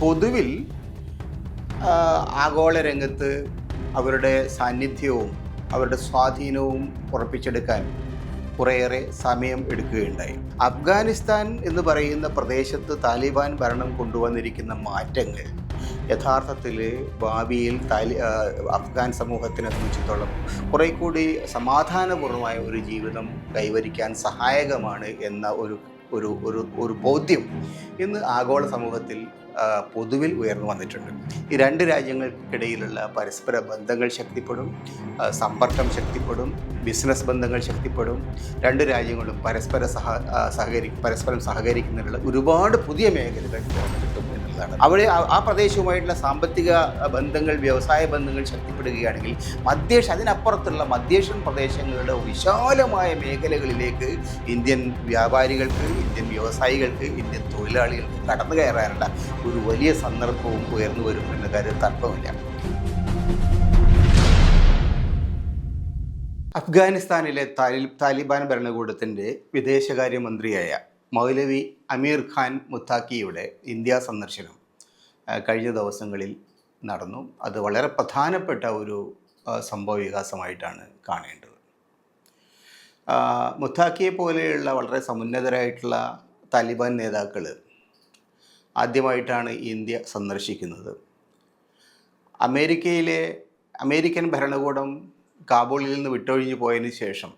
പൊതുവിൽ ആഗോള രംഗത്ത് അവരുടെ സാന്നിധ്യവും അവരുടെ സ്വാധീനവും ഉറപ്പിച്ചെടുക്കാൻ കുറേയേറെ സമയം എടുക്കുകയുണ്ടായി. അഫ്ഗാനിസ്ഥാൻ എന്ന് പറയുന്ന പ്രദേശത്ത് താലിബാൻ ഭരണം കൊണ്ടുവന്നിരിക്കുന്ന മാറ്റങ്ങൾ യഥാർത്ഥത്തിൽ ഭാവിയിൽ താലി അഫ്ഗാൻ സമൂഹത്തിനെ സംബന്ധിച്ചിടത്തോളം കുറേ കൂടി സമാധാനപൂർവമായ ഒരു ജീവിതം കൈവരിക്കാൻ സഹായകമാണ് എന്ന ഒരു ഒരു ഒരു ഒരു ബോധ്യം ഇന്ന് ആഗോള സമൂഹത്തിൽ പൊതുവിൽ ഉയർന്നു വന്നിട്ടുണ്ട്. ഈ രണ്ട് രാജ്യങ്ങൾക്കിടയിലുള്ള പരസ്പര ബന്ധങ്ങൾ ശക്തിപ്പെടും സമ്പർക്കം ശക്തിപ്പെടും ബിസിനസ് ബന്ധങ്ങൾ ശക്തിപ്പെടും. രണ്ട് രാജ്യങ്ങളും പരസ്പര സഹ സഹകരി പരസ്പരം സഹകരിക്കുന്നതിനുള്ള ഒരുപാട് പുതിയ മേഖലകൾ എന്നുള്ളതാണ്. അവിടെ ആ- പ്രദേശവുമായിട്ടുള്ള സാമ്പത്തിക ബന്ധങ്ങൾ വ്യവസായ ബന്ധങ്ങൾ ശക്തിപ്പെടുകയാണെങ്കിൽ മധ്യേഷ അതിനപ്പുറത്തുള്ള മധ്യേഷ്യൻ പ്രദേശങ്ങളുടെ വിശാലമായ മേഖലകളിലേക്ക് ഇന്ത്യൻ വ്യാപാരികൾക്ക് ഇന്ത്യൻ വ്യവസായികൾക്ക് ഇന്ത്യൻ തൊഴിലാളികൾക്ക് കടന്നു കയറാനുള്ള ഒരു വലിയ സന്ദർഭവും ഉയർന്നു വരും എന്ന കാര്യം തർക്കമില്ല. അഫ്ഗാനിസ്ഥാനിലെ താലി- താലിബാൻ ഭരണകൂടത്തിന്റെ വിദേശകാര്യമന്ത്രിയായ മൗലവി അമീർ ഖാൻ മുത്താക്കിയുടെ ഇന്ത്യ സന്ദർശനം കഴിഞ്ഞ ദിവസങ്ങളിൽ നടന്നു. അത് വളരെ പ്രധാനപ്പെട്ട ഒരു സംഭവ വികാസമായിട്ടാണ് കാണേണ്ടത്. മുത്താക്കിയെ പോലെയുള്ള വളരെ സമുന്നതരായിട്ടുള്ള താലിബാൻ നേതാക്കൾ ആദ്യമായിട്ടാണ് ഇന്ത്യ സന്ദർശിക്കുന്നത്. അമേരിക്കയിലെ അമേരിക്കൻ ഭരണകൂടം കാബൂളിൽ നിന്ന് വിട്ടൊഴിഞ്ഞു പോയതിന് ശേഷം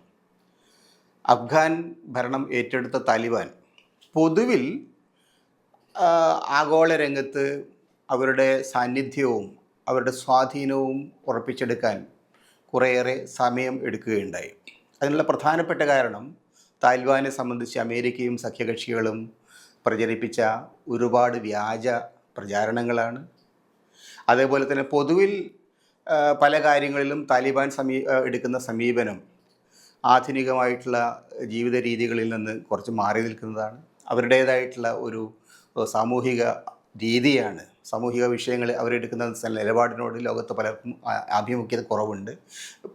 അഫ്ഗാൻ ഭരണം ഏറ്റെടുത്ത താലിബാൻ പൊതുവിൽ ആഗോള രംഗത്ത് അവരുടെ സാന്നിധ്യവും അവരുടെ സ്വാധീനവും ഉറപ്പിച്ചെടുക്കാൻ കുറേയേറെ സമയം എടുക്കുകയുണ്ടായി. അതിനുള്ള പ്രധാനപ്പെട്ട കാരണം താലിബാനെ സംബന്ധിച്ച് അമേരിക്കയും സഖ്യകക്ഷികളും പ്രചരിപ്പിച്ച ഒരുപാട് വ്യാജ പ്രചാരണങ്ങളാണ്. അതേപോലെ തന്നെ പൊതുവിൽ പല കാര്യങ്ങളിലും താലിബാൻ സമീ എടുക്കുന്ന സമീപനം ആധുനികമായിട്ടുള്ള ജീവിത രീതികളിൽ നിന്ന് കുറച്ച് മാറി നിൽക്കുന്നതാണ്. അവരുടേതായിട്ടുള്ള ഒരു സാമൂഹിക രീതിയാണ്. സാമൂഹിക വിഷയങ്ങൾ അവരെടുക്കുന്ന നിലപാടിനോട് ലോകത്ത് പലർക്കും ആഭിമുഖ്യത കുറവുണ്ട്.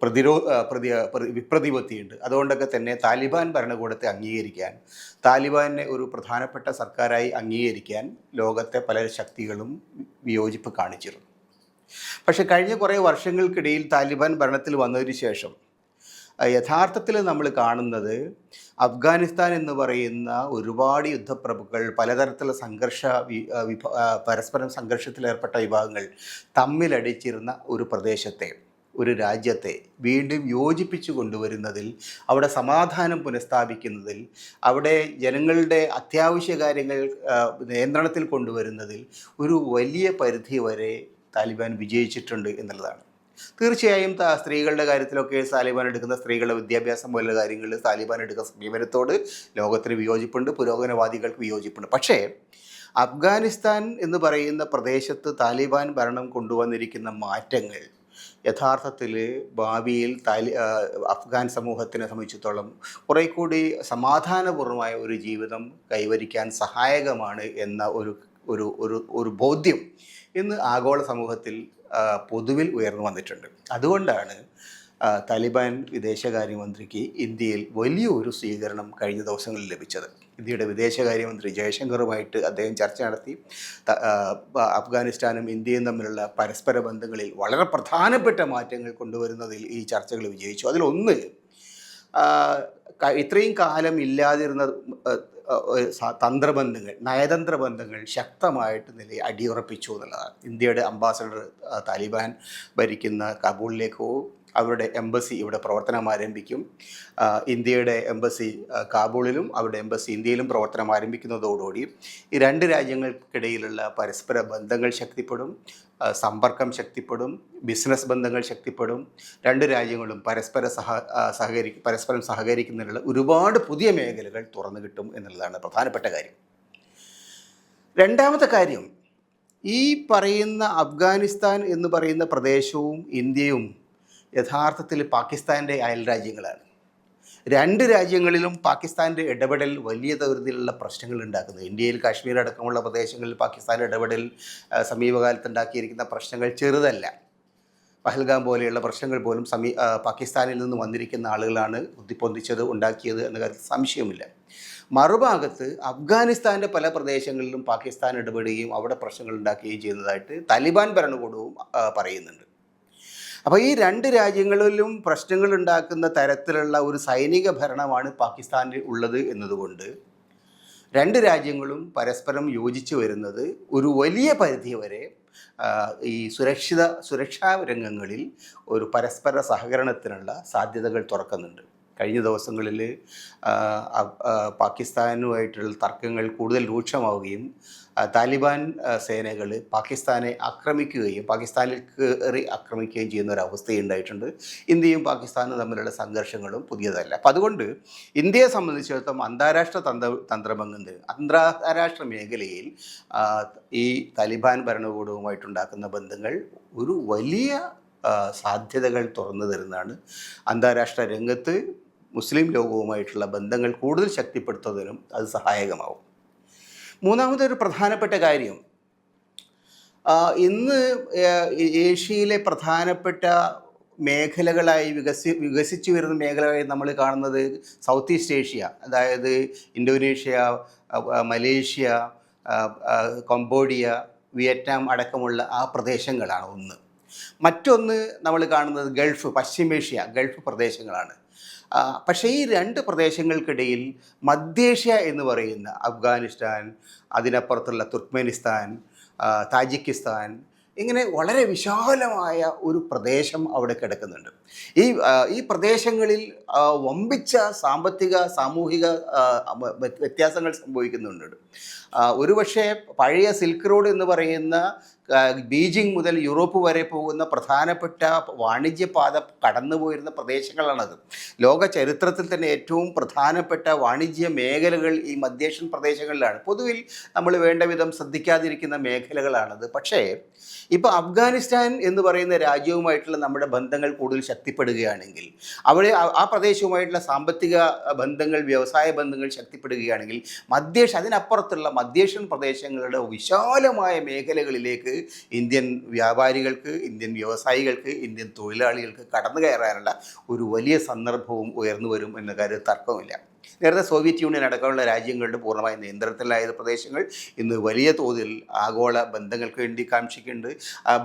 പ്രതിരോ പ്രതി വിപ്രതിപത്തിയുണ്ട്. അതുകൊണ്ടൊക്കെ തന്നെ താലിബാൻ ഭരണകൂടത്തെ അംഗീകരിക്കാൻ താലിബാനെ ഒരു പ്രധാനപ്പെട്ട സർക്കാരായി അംഗീകരിക്കാൻ ലോകത്തെ പല ശക്തികളും വിയോജിപ്പ് കാണിച്ചിരുന്നു. പക്ഷേ കഴിഞ്ഞ കുറേ വർഷങ്ങൾക്കിടയിൽ താലിബാൻ ഭരണത്തിൽ വന്നതിന് ശേഷം യഥാർത്ഥത്തിൽ നമ്മൾ കാണുന്നത് അഫ്ഗാനിസ്ഥാൻ എന്ന് പറയുന്ന ഒരുപാട് യുദ്ധപ്രഭുക്കൾ പലതരത്തിലുള്ള സംഘർഷ പരസ്പരം സംഘർഷത്തിലേർപ്പെട്ട വിഭാഗങ്ങൾ തമ്മിലടിച്ചിരുന്ന ഒരു പ്രദേശത്തെ ഒരു രാജ്യത്തെ വീണ്ടും യോജിപ്പിച്ചു കൊണ്ടുവരുന്നതിൽ അവിടെ സമാധാനം പുനഃസ്ഥാപിക്കുന്നതിൽ അവിടെ ജനങ്ങളുടെ അത്യാവശ്യ കാര്യങ്ങൾ നിയന്ത്രണത്തിൽ കൊണ്ടുവരുന്നതിൽ ഒരു വലിയ പരിധി വരെ താലിബാൻ വിജയിച്ചിട്ടുണ്ട് എന്നുള്ളതാണ്. തീർച്ചയായും സ്ത്രീകളുടെ കാര്യത്തിലൊക്കെ താലിബാൻ എടുക്കുന്ന സ്ത്രീകളുടെ വിദ്യാഭ്യാസം പോലുള്ള കാര്യങ്ങളിൽ താലിബാൻ എടുക്കുന്ന സമീപനത്തോട് ലോകത്തിന് വിയോജിപ്പുണ്ട് പുരോഗമനവാദികൾക്ക് വിയോജിപ്പുണ്ട്. പക്ഷേ അഫ്ഗാനിസ്ഥാൻ എന്ന് പറയുന്ന പ്രദേശത്ത് താലിബാൻ ഭരണം കൊണ്ടുവന്നിരിക്കുന്ന മാറ്റങ്ങൾ യഥാർത്ഥത്തിൽ ഭാവിയിൽ താലി അഫ്ഗാൻ സമൂഹത്തിനെ സംബന്ധിച്ചിടത്തോളം കുറേ കൂടി സമാധാനപൂർവമായ ഒരു ജീവിതം കൈവരിക്കാൻ സഹായകമാണ് എന്ന ഒരു ഒരു ഒരു ബോധ്യം ഇന്ന് ആഗോള സമൂഹത്തിൽ പൊതുവിൽ ഉയർന്നു വന്നിട്ടുണ്ട്. അതുകൊണ്ടാണ് താലിബാൻ വിദേശകാര്യമന്ത്രിക്ക് ഇന്ത്യയിൽ വലിയൊരു സ്വീകരണം കഴിഞ്ഞ ദിവസങ്ങളിൽ ലഭിച്ചത്. ഇന്ത്യയുടെ വിദേശകാര്യമന്ത്രി ജയശങ്കറുമായിട്ട് അദ്ദേഹം ചർച്ച നടത്തി. അഫ്ഗാനിസ്ഥാനും ഇന്ത്യയും തമ്മിലുള്ള പരസ്പര ബന്ധങ്ങളിൽ വളരെ പ്രധാനപ്പെട്ട മാറ്റങ്ങൾ കൊണ്ടുവരുന്നതിൽ ഈ ചർച്ചകൾ വിജയിച്ചു. അതിലൊന്ന് ഇത്രയും കാലം ഇല്ലാതിരുന്ന തന്ത്രബന്ധങ്ങൾ നയതന്ത്ര ബന്ധങ്ങൾ ശക്തമായിട്ട് നില അടിയുറപ്പിച്ചു എന്നുള്ളതാണ്. ഇന്ത്യയുടെ അംബാസഡർ താലിബാൻ ഭരിക്കുന്ന കാബൂളിലേക്കോ അവരുടെ എംബസി ഇവിടെ പ്രവർത്തനം ആരംഭിക്കും ഇന്ത്യയുടെ എംബസി കാബൂളിലും അവരുടെ എംബസി ഇന്ത്യയിലും പ്രവർത്തനം ആരംഭിക്കുന്നതോടുകൂടി ഈ രണ്ട് രാജ്യങ്ങൾക്കിടയിലുള്ള പരസ്പര ബന്ധങ്ങൾ ശക്തിപ്പെടും സമ്പർക്കം ശക്തിപ്പെടും ബിസിനസ് ബന്ധങ്ങൾ ശക്തിപ്പെടും. രണ്ട് രാജ്യങ്ങളും പരസ്പര സഹ സഹകരി പരസ്പരം സഹകരിക്കുന്നതിനുള്ള ഒരുപാട് പുതിയ മേഖലകൾ തുറന്നു കിട്ടും എന്നുള്ളതാണ് പ്രധാനപ്പെട്ട കാര്യം. രണ്ടാമത്തെ കാര്യം ഈ പറയുന്ന അഫ്ഗാനിസ്ഥാൻ എന്ന് പറയുന്ന പ്രദേശവും ഇന്ത്യയും യഥാർത്ഥത്തിൽ പാകിസ്ഥാന്റെ അയൽ രാജ്യങ്ങളാണ്. രണ്ട് രാജ്യങ്ങളിലും പാകിസ്ഥാന്റെ ഇടപെടൽ വലിയ തരത്തിലുള്ള പ്രശ്നങ്ങൾ ഉണ്ടാക്കുന്നത് ഇന്ത്യയിൽ കാശ്മീർ അടക്കമുള്ള പ്രദേശങ്ങളിൽ പാകിസ്ഥാൻ ഇടപെടൽ സമീപകാലത്ത് ഉണ്ടാക്കിയിരിക്കുന്ന പ്രശ്നങ്ങൾ ചെറുതല്ല. പഹൽഗാം പോലെയുള്ള പ്രശ്നങ്ങൾ പോലും സമീ പാകിസ്ഥാനിൽ നിന്ന് വന്നിരിക്കുന്ന ആളുകളാണ് ഉദ്ദിപ്പൊന്തിച്ചത് ഉണ്ടാക്കിയത് എന്ന കാര്യത്തിൽ സംശയമില്ല. മറുഭാഗത്ത് അഫ്ഗാനിസ്ഥാന്റെ പല പ്രദേശങ്ങളിലും പാകിസ്ഥാൻ ഇടപെടുകയും അവിടെ പ്രശ്നങ്ങൾ ഉണ്ടാക്കുകയും ചെയ്യുന്നതായിട്ട് താലിബാൻ ഭരണകൂടവും പറയുന്നുണ്ട്. അപ്പോൾ ഈ രണ്ട് രാജ്യങ്ങളിലും പ്രശ്നങ്ങൾ ഉണ്ടാക്കുന്ന തരത്തിലുള്ള ഒരു സൈനിക ഭരണമാണ് പാകിസ്ഥാനിൽ ഉള്ളത് എന്നതുകൊണ്ട് രണ്ട് രാജ്യങ്ങളും പരസ്പരം യോജിച്ചു വരുന്നത് ഒരു വലിയ പരിധി വരെ ഈ സുരക്ഷിത സുരക്ഷാ രംഗങ്ങളിൽ ഒരു പരസ്പര സഹകരണത്തിനുള്ള സാധ്യതകൾ തുറക്കുന്നുണ്ട്. കഴിഞ്ഞ ദിവസങ്ങളിൽ പാകിസ്ഥാനുമായിട്ടുള്ള തർക്കങ്ങൾ കൂടുതൽ രൂക്ഷമാവുകയും താലിബാൻ സേനകൾ പാകിസ്ഥാനെ ആക്രമിക്കുകയും പാകിസ്ഥാനിൽ കയറി ആക്രമിക്കുകയും ചെയ്യുന്ന ഒരു അവസ്ഥയുണ്ടായിട്ടുണ്ട് ഇന്ത്യയും പാകിസ്ഥാനും തമ്മിലുള്ള സംഘർഷങ്ങളും പുതിയതല്ല. അപ്പം അതുകൊണ്ട് ഇന്ത്യയെ സംബന്ധിച്ചിടത്തോളം അന്താരാഷ്ട്ര തന്ത്ര തന്ത്രബന്ധത്തിൽ അന്താരാഷ്ട്ര മേഖലയിൽ ഈ താലിബാൻ ഭരണകൂടവുമായിട്ടുണ്ടാക്കുന്ന ബന്ധങ്ങൾ ഒരു വലിയ സാധ്യതകൾ തുറന്നു തരുന്നതാണ്. അന്താരാഷ്ട്ര രംഗത്ത് മുസ്ലിം ലോകവുമായിട്ടുള്ള ബന്ധങ്ങൾ കൂടുതൽ ശക്തിപ്പെടുത്തുന്നതിനും അത് സഹായകമാവും മൂന്നാമതൊരു പ്രധാനപ്പെട്ട കാര്യം ഇന്ന് ഏഷ്യയിലെ പ്രധാനപ്പെട്ട മേഖലകളായി വികസി വികസിച്ചു വരുന്ന മേഖലകളായി നമ്മൾ കാണുന്നത് സൗത്ത് ഈസ്റ്റ് ഏഷ്യ അതായത് ഇന്തോനേഷ്യ മലേഷ്യ കംബോഡിയ വിയറ്റ്നാം അടക്കമുള്ള ആ പ്രദേശങ്ങളാണ് ഒന്ന്. മറ്റൊന്ന് നമ്മൾ കാണുന്നത് ഗൾഫ് പശ്ചിമേഷ്യ ഗൾഫ് പ്രദേശങ്ങളാണ്. പക്ഷേ ഈ രണ്ട് പ്രദേശങ്ങൾക്കിടയിൽ മധ്യേഷ്യ എന്ന് പറയുന്ന അഫ്ഗാനിസ്ഥാൻ അതിനപ്പുറത്തുള്ള തുർക്ക്മെനിസ്ഥാൻ താജിക്കിസ്ഥാൻ ഇങ്ങനെ വളരെ വിശാലമായ ഒരു പ്രദേശം അവിടെ കിടക്കുന്നുണ്ട്. ഈ ഈ പ്രദേശങ്ങളിൽ വമ്പിച്ച സാമ്പത്തിക സാമൂഹിക വ്യത്യാസങ്ങൾ സംഭവിക്കുന്നുണ്ട്. ഒരുപക്ഷെ പഴയ സിൽക്ക് റോഡ് എന്ന് പറയുന്ന ബീജിംഗ് മുതൽ യൂറോപ്പ് വരെ പോകുന്ന പ്രധാനപ്പെട്ട വാണിജ്യപാത കടന്നുപോയിരുന്ന പ്രദേശങ്ങളാണത്. ലോക ചരിത്രത്തിൽ തന്നെ ഏറ്റവും പ്രധാനപ്പെട്ട വാണിജ്യ മേഖലകൾ ഈ മധ്യേഷ്യൻ പ്രദേശങ്ങളിലാണ്. പൊതുവിൽ നമ്മൾ വേണ്ട വിധം ശ്രദ്ധിക്കാതിരിക്കുന്ന മേഖലകളാണത്. പക്ഷേ ഇപ്പോൾ അഫ്ഗാനിസ്ഥാൻ എന്ന് പറയുന്ന രാജ്യവുമായിട്ടുള്ള നമ്മുടെ ബന്ധങ്ങൾ കൂടുതൽ ശക്തിപ്പെടുകയാണെങ്കിൽ അവിടെ ആ- പ്രദേശവുമായിട്ടുള്ള സാമ്പത്തിക ബന്ധങ്ങൾ വ്യവസായ ബന്ധങ്ങൾ ശക്തിപ്പെടുകയാണെങ്കിൽ മധ്യേഷ്യ അതിനപ്പുറത്തുള്ള മധ്യേഷ്യൻ പ്രദേശങ്ങളുടെ വിശാലമായ മേഖലകളിലേക്ക് ഇന്ത്യൻ വ്യാപാരികൾക്ക് ഇന്ത്യൻ വ്യവസായികൾക്ക് ഇന്ത്യൻ തൊഴിലാളികൾക്ക് കടന്നു കയറാനുള്ള ഒരു വലിയ സന്ദർഭവും ഉയർന്നു വരും എന്ന കാര്യം തർക്കമില്ല നേരത്തെ സോവിയറ്റ് യൂണിയൻ അടക്കമുള്ള രാജ്യങ്ങളുടെ പൂർണമായ നിയന്ത്രണത്തിലായ പ്രദേശങ്ങൾ ഇന്ന് വലിയ തോതിൽ ആഗോള ബന്ധങ്ങൾക്ക് വേണ്ടി കാക്ഷിക്കുന്നുണ്ട്.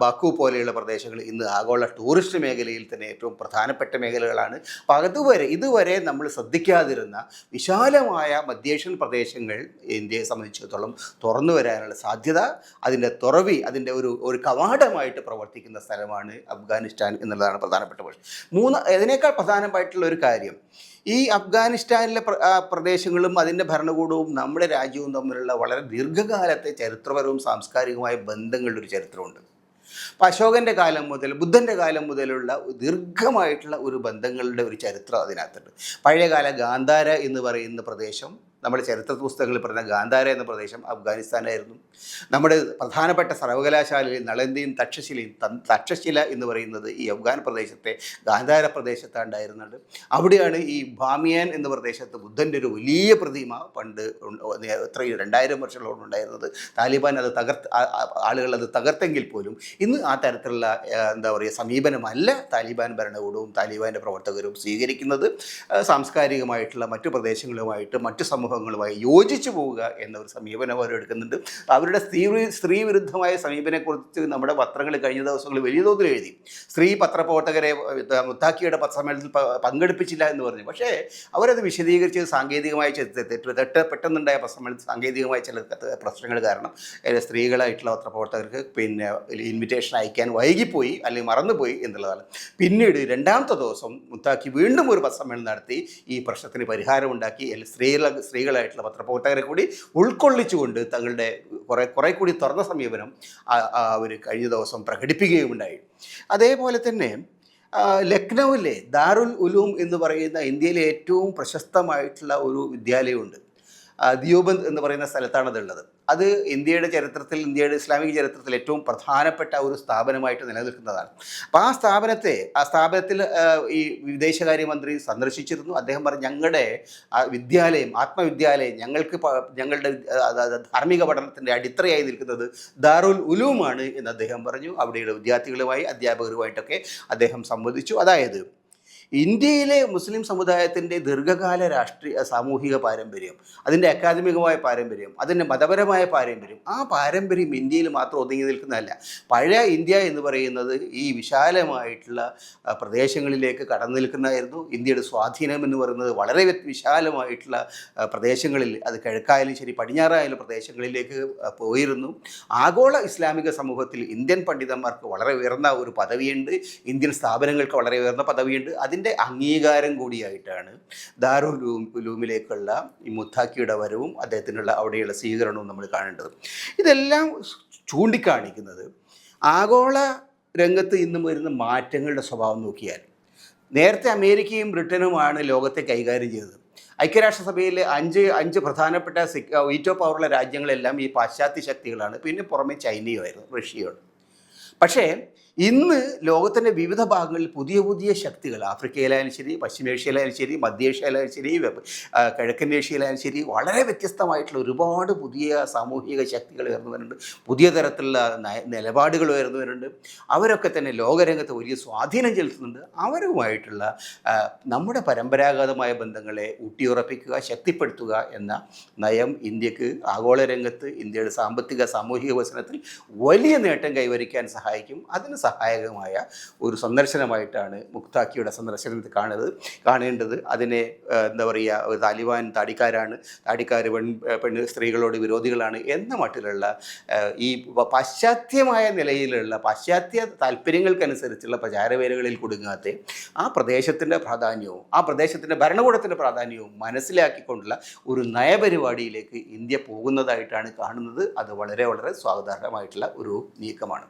ബാക്കു പോലെയുള്ള പ്രദേശങ്ങൾ ഇന്ന് ആഗോള ടൂറിസ്റ്റ് മേഖലയിൽ തന്നെ ഏറ്റവും പ്രധാനപ്പെട്ട മേഖലകളാണ്. അപ്പോൾ അതുവരെ ഇതുവരെ നമ്മൾ ശ്രദ്ധിക്കാതിരുന്ന വിശാലമായ മധ്യേഷ്യൻ പ്രദേശങ്ങൾ ഇന്ത്യയെ സംബന്ധിച്ചിടത്തോളം തുറന്നു വരാനുള്ള സാധ്യത അതിന്റെ തുറവി അതിന്റെ ഒരു ഒരു കവാടമായിട്ട് പ്രവർത്തിക്കുന്ന സ്ഥലമാണ് അഫ്ഗാനിസ്ഥാൻ എന്നുള്ളതാണ് പ്രധാനപ്പെട്ട പ്രശ്നം. മൂന്ന് ഇതിനേക്കാൾ പ്രധാനമായിട്ടുള്ള ഒരു കാര്യം ഈ അഫ്ഗാനിസ്ഥാനിലെ പ്രദേശങ്ങളും അതിന്റെ ഭരണകൂടവും നമ്മുടെ രാജ്യവും തമ്മിലുള്ള വളരെ ദീർഘകാലത്തെ ചരിത്രപരവും സാംസ്കാരികവുമായ ബന്ധങ്ങളുടെ ഒരു ചരിത്രമുണ്ട്. അപ്പോൾ അശോകന്റെ കാലം മുതൽ ബുദ്ധന്റെ കാലം മുതലുള്ള ദീർഘമായിട്ടുള്ള ഒരു ബന്ധങ്ങളുടെ ഒരു ചരിത്രം അതിനകത്തുണ്ട്. പഴയകാല ഗാന്ധാര എന്ന് പറയുന്ന പ്രദേശം നമ്മുടെ ചരിത്ര പുസ്തകങ്ങളിൽ പറഞ്ഞ ഗാന്ധാര എന്ന പ്രദേശം അഫ്ഗാനിസ്ഥാനായിരുന്നു നമ്മുടെ പ്രധാനപ്പെട്ട സർവകലാശാലയിൽ നളന്ദയും തക്ഷശിലയും തക്ഷശില എന്ന് പറയുന്നത് ഈ അഫ്ഗാൻ പ്രദേശത്തെ ഗാന്ധാര പ്രദേശത്താണ് ഉണ്ടായിരുന്നത്. അവിടെയാണ് ഈ ബാമിയാൻ എന്ന പ്രദേശത്ത് ബുദ്ധന്റെ ഒരു വലിയ പ്രതിമ പണ്ട് എത്ര രണ്ടായിരം വർഷങ്ങളോട് ഉണ്ടായിരുന്നത്. താലിബാൻ അത് തകർത്ത് ആളുകൾ അത് തകർത്തെങ്കിൽ പോലും ഇന്ന് ആ തരത്തിലുള്ള എന്താ പറയുക സമീപനമല്ല താലിബാൻ ഭരണകൂടവും താലിബാന്റെ പ്രവർത്തകരും സ്വീകരിക്കുന്നത്. സാംസ്കാരികമായിട്ടുള്ള മറ്റു പ്രദേശങ്ങളുമായിട്ട് മറ്റു സമൂഹങ്ങളുമായി യോജിച്ചു പോവുക എന്ന ഒരു സമീപനം അവർ എടുക്കുന്നുണ്ട്. അവരുടെ സ്ത്രീ സ്ത്രീ വിരുദ്ധമായ സമീപനത്തെക്കുറിച്ച് നമ്മുടെ പത്രങ്ങൾ കഴിഞ്ഞ ദിവസങ്ങളിൽ വലിയ തോതിൽ എഴുതി. സ്ത്രീ പത്രപ്രവർത്തകരെ മുത്താക്കിയുടെ പത്രസമ്മേളനത്തിൽ പങ്കെടുപ്പിച്ചില്ല എന്ന് പറഞ്ഞു. പക്ഷേ അവരത് വിശദീകരിച്ച് സാങ്കേതികമായ തെറ്റ് പെട്ടെന്നുണ്ടായ പത്രസമ്മേളനത്തിൽ സാങ്കേതികമായ ചില പ്രശ്നങ്ങൾ കാരണം സ്ത്രീകളായിട്ടുള്ള പത്രപ്രവർത്തകർക്ക് പിന്നെ ഇൻവിറ്റേഷൻ അയക്കാൻ വൈകിപ്പോയി അല്ലെങ്കിൽ മറന്നുപോയി എന്നുള്ളതാണ്. പിന്നീട് രണ്ടാമത്തെ ദിവസം മുത്താക്കി വീണ്ടും ഒരു പത്രസമ്മേളനം നടത്തി. ഈ പ്രശ്നത്തിന് പരിഹാരമുണ്ടാക്കി സ്ത്രീകളെ സ്ത്രീകള സ്ത്രീകളായിട്ടുള്ള പത്രപ്രവർത്തകരെ കൂടി ഉൾക്കൊള്ളിച്ചുകൊണ്ട് തങ്ങളുടെ കുറേ കുറേ കൂടി തുറന്ന സമീപനം അവർ കഴിഞ്ഞ ദിവസം പ്രകടിപ്പിക്കുകയുമുണ്ടായി. അതേപോലെ തന്നെ ലക്നൌവിലെ ദാറുൽ ഉലൂം എന്ന് പറയുന്ന ഇന്ത്യയിലെ ഏറ്റവും പ്രശസ്തമായിട്ടുള്ള ഒരു വിദ്യാലയമുണ്ട്. ദിയോബന്ദ് എന്ന് പറയുന്ന സ്ഥലത്താണ് അതുള്ളത് അത് ഇന്ത്യയുടെ ചരിത്രത്തിൽ ഇന്ത്യയുടെ ഇസ്ലാമിക ചരിത്രത്തിൽ ഏറ്റവും പ്രധാനപ്പെട്ട ഒരു സ്ഥാപനമായിട്ട് നിലനിൽക്കുന്നതാണ്. അപ്പോൾ ആ സ്ഥാപനത്തെ ആ സ്ഥാപനത്തിൽ ഈ വിദേശകാര്യമന്ത്രി സന്ദർശിച്ചിരുന്നു. അദ്ദേഹം പറഞ്ഞു ഞങ്ങളുടെ വിദ്യാലയം ആത്മവിദ്യാലയം ഞങ്ങൾക്ക് ഞങ്ങളുടെ ധാർമ്മിക പഠനത്തിന്റെ അടിത്തറയായി നിൽക്കുന്നത് ദാറുൽ ഉലൂമാണ് എന്ന് അദ്ദേഹം പറഞ്ഞു. അവിടെയുള്ള വിദ്യാർത്ഥികളുമായി അധ്യാപകരുമായിട്ടൊക്കെ അദ്ദേഹം സംവദിച്ചു. അതായത് ഇന്ത്യയിലെ മുസ്ലിം സമുദായത്തിന്റെ ദീർഘകാല രാഷ്ട്രീയ സാമൂഹിക പാരമ്പര്യം അതിന്റെ അക്കാദമികമായ പാരമ്പര്യം അതിന്റെ മതപരമായ പാരമ്പര്യം ആ പാരമ്പര്യം ഇന്ത്യയിൽ മാത്രം ഒതുങ്ങി നിൽക്കുന്നതല്ല. പഴയ ഇന്ത്യ എന്ന് പറയുന്നത് ഈ വിശാലമായിട്ടുള്ള പ്രദേശങ്ങളിലേക്ക് കടന്നു നിൽക്കുന്നതായിരുന്നു. ഇന്ത്യയുടെ സ്വാധീനം എന്ന് പറയുന്നത് വളരെ വിശാലമായിട്ടുള്ള പ്രദേശങ്ങളിൽ അത് കിഴക്കായാലും ശരി പടിഞ്ഞാറായാലും പ്രദേശങ്ങളിലേക്ക് പോയിരുന്നു. ആഗോള ഇസ്ലാമിക സമൂഹത്തിൽ ഇന്ത്യൻ പണ്ഡിതന്മാർക്ക് വളരെ ഉയർന്ന ഒരു പദവിയുണ്ട്. ഇന്ത്യൻ സ്ഥാപനങ്ങൾക്ക് വളരെ ഉയർന്ന പദവിയുണ്ട്. അതിന്റെ അംഗീകാരം കൂടിയായിട്ടാണ് ദാറുൽ ലൂമിലേക്കുള്ള ഈ മുത്താക്കിയുടെ വരവും അദ്ദേഹത്തിനുള്ള അവിടെയുള്ള സ്വീകരണവും നമ്മൾ കാണേണ്ടത്. ഇതെല്ലാം ചൂണ്ടിക്കാണിക്കുന്നത് ആഗോള രംഗത്ത് ഇന്നും വരുന്ന മാറ്റങ്ങളുടെ സ്വഭാവം നോക്കിയാൽ. നേരത്തെ അമേരിക്കയും ബ്രിട്ടനുമാണ് ലോകത്തെ കൈകാര്യം ചെയ്തത്. ഐക്യരാഷ്ട്രസഭയിലെ അഞ്ച് അഞ്ച് പ്രധാനപ്പെട്ട സിക് വീറ്റോ പവറുള്ള രാജ്യങ്ങളെല്ലാം ഈ പാശ്ചാത്യ ശക്തികളാണ്. പിന്നെ പുറമെ ചൈനയുമായിരുന്നു റഷ്യയാണ് പക്ഷേ ഇന്ന് ലോകത്തിന്റെ വിവിധ ഭാഗങ്ങളിൽ പുതിയ പുതിയ ശക്തികൾ ആഫ്രിക്കയിലായാലും ശരി പശ്ചിമേഷ്യയിലായാലും ശരി മധ്യേഷ്യയിലായാലും ശരി കിഴക്കൻ ഏഷ്യയിലായാലും ശരി വളരെ വ്യത്യസ്തമായിട്ടുള്ള ഒരുപാട് പുതിയ സാമൂഹിക ശക്തികൾ ഉയർന്നുവരുന്നുണ്ട് പുതിയ തരത്തിലുള്ള നിലപാടുകൾ ഉയർന്നു വരുന്നുണ്ട്. അവരൊക്കെ തന്നെ ലോകരംഗത്ത് വലിയ സ്വാധീനം ചെലുത്തുന്നുണ്ട്. അവരുമായിട്ടുള്ള നമ്മുടെ പരമ്പരാഗതമായ ബന്ധങ്ങളെ ഊട്ടിയുറപ്പിക്കുക ശക്തിപ്പെടുത്തുക എന്ന നയം ഇന്ത്യയ്ക്ക് ആഗോള രംഗത്ത് ഇന്ത്യയുടെ സാമ്പത്തിക സാമൂഹിക വികസനത്തിൽ വലിയ നേട്ടം കൈവരിക്കാൻ സഹായിക്കും. അതിന് സഹായകമായ ഒരു സന്ദർശനമായിട്ടാണ് മുക്താക്കിയുടെ സന്ദർശനത്തിൽ കാണുന്നത്. കാണേണ്ടത് അതിനെ എന്താ പറയുക ഒരു താലിബാൻ താടിക്കാരാണ്. താടിക്കാർ പെൺ പെണ്ണ് സ്ത്രീകളോട് വിരോധികളാണ് എന്ന മട്ടിലുള്ള ഈ പാശ്ചാത്യമായ നിലയിലുള്ള പാശ്ചാത്യ താല്പര്യങ്ങൾക്കനുസരിച്ചുള്ള പ്രചാരവേലകളിൽ കുടുങ്ങാത്ത ആ പ്രദേശത്തിന്റെ പ്രാധാന്യവും ആ പ്രദേശത്തിന്റെ ഭരണകൂടത്തിന്റെ പ്രാധാന്യവും മനസ്സിലാക്കിക്കൊണ്ടുള്ള ഒരു നയപരിപാടിയിലേക്ക് ഇന്ത്യ പോകുന്നതായിട്ടാണ് കാണുന്നത്. അത് വളരെ വളരെ സ്വാഗതാർഹമായിട്ടുള്ള ഒരു നീക്കമാണ്.